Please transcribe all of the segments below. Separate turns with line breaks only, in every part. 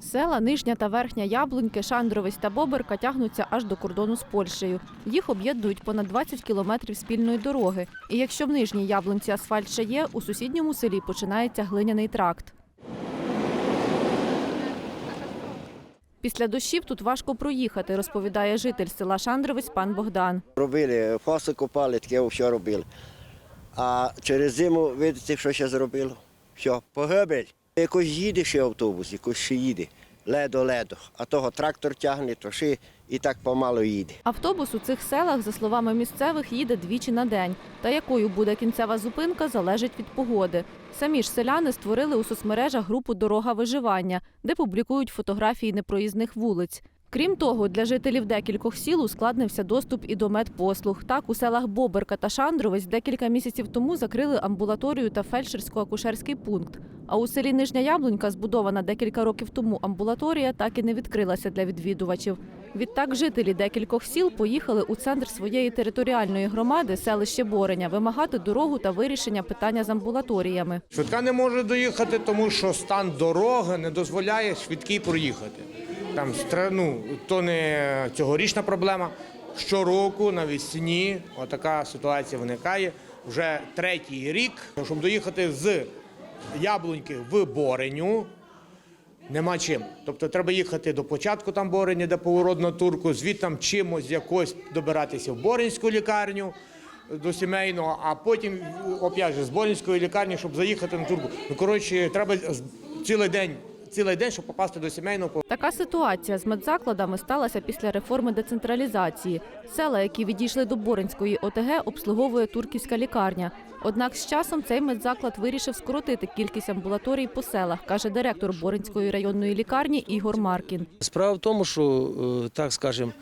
Села Нижня та Верхня Яблуньки, Шандровець та Боберка тягнуться аж до кордону з Польщею. Їх об'єднують понад 20 кілометрів спільної дороги. І якщо в Нижній Яблунці асфальт ще є, у сусідньому селі починається глиняний тракт. Після дощів тут важко проїхати, розповідає житель села Шандровець пан Богдан.
Робили, фоси копали, таке все робили. А через зиму, видите, що ще зробило? Все, погибель. Якось їде ще автобус, якось ще їде. Ледо-ледо. А того трактор тягне, то ще і так помало їде.
Автобус у цих селах, за словами місцевих, їде двічі на день. Та якою буде кінцева зупинка, залежить від погоди. Самі ж селяни створили у соцмережах групу Дорога виживання, де публікують фотографії непроїзних вулиць. Крім того, для жителів декількох сіл ускладнився доступ і до медпослуг. Так, у селах Боберка та Шандровець декілька місяців тому закрили амбулаторію та фельдшерсько-акушерський пункт. А у селі Нижня Яблунька, збудована декілька років тому амбулаторія, так і не відкрилася для відвідувачів. Відтак жителі декількох сіл поїхали у центр своєї територіальної громади, селище Бореня, вимагати дорогу та вирішення питання з амбулаторіями.
Швидка не може доїхати, тому що стан дороги не дозволяє швидкій проїхати. Там ну, то не цьогорічна проблема. Щороку навесні отака ситуація виникає. Вже третій рік, щоб доїхати з Яблуньки в Бореню. Нема чим. Тобто треба їхати до початку там Бореня, де поворот турку, звідтам чимось якось добиратися в Боринську лікарню до сімейного, а потім опять же з Боринської лікарні, щоб заїхати на турку. Ну коротше, треба цілий день, цілий день, щоб попасти до сімейного.
Така ситуація з медзакладами сталася після реформи децентралізації. Села, які відійшли до Боринської ОТГ, обслуговує турківська лікарня. Однак з часом цей медзаклад вирішив скоротити кількість амбулаторій по селах, каже директор Боринської районної лікарні Ігор Маркін.
Справа в тому, що е, так скажемо,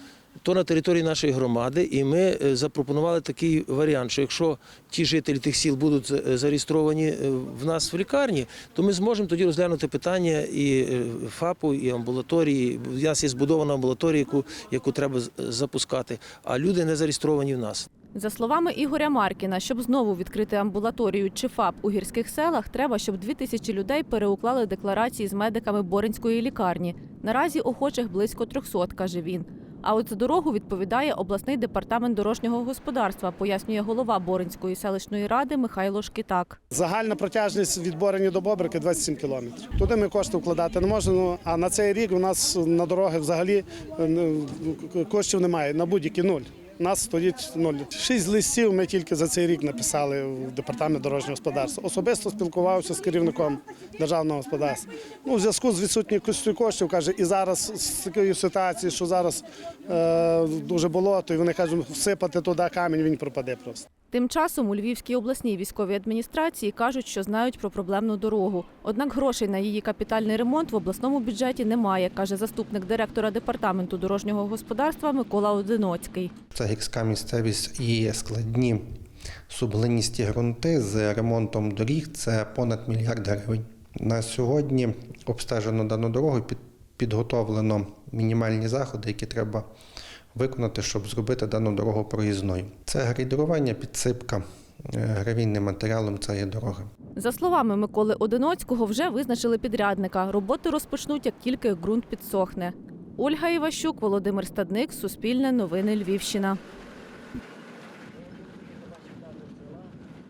то на території нашої громади, і ми е, запропонували такий варіант, що якщо ті жителі тих сіл будуть е, зареєстровані е, в нас в лікарні, то ми зможемо тоді розглянути питання і ФАПу, і амбулаторії. У нас є збудована амбулаторія, яку, яку треба запускати, а люди не зареєстровані в нас.
За словами Ігоря Маркіна, щоб знову відкрити амбулаторію чи ФАП у гірських селах, треба, щоб дві тисячі людей переуклали декларації з медиками Боринської лікарні. Наразі охочих близько 300, каже він. А от за дорогу відповідає обласний департамент дорожнього господарства, пояснює голова Боринської селищної ради Михайло Шкітак.
Загальна протяжність від Борені до Бобрики 27 кілометрів. Туди ми кошти вкладати не можемо. А на цей рік у нас на дороги взагалі е, коштів немає. На будь-які нуль. Нас стоїть нуль. Шість листів ми тільки за цей рік написали в департамент дорожнього господарства. Особисто спілкувався з керівником державного господарства. Ну, в зв'язку з відсутністю коштів каже, і зараз з такою ситуацією, що зараз е, дуже болото, і вони кажуть, всипати туди камінь, він пропаде просто.
Тим часом у Львівській обласній військовій адміністрації кажуть, що знають про проблемну дорогу. Однак грошей на її капітальний ремонт в обласному бюджеті немає, каже заступник директора департаменту дорожнього господарства Микола Одиноцький.
Це гірська місцевість і складні сублиністі ґрунти з ремонтом доріг це понад мільярд гривень. На сьогодні обстежено дану дорогу, під, підготовлено мінімальні заходи, які треба виконати, щоб зробити дану дорогу проїзною. Це грейдерування, підсипка е, гравійним матеріалом цієї дороги.
За словами Миколи Одиноцького, вже визначили підрядника. Роботи розпочнуть, як тільки ґрунт підсохне. Ольга Іващук, Володимир Стадник, Суспільне новини Львівщина.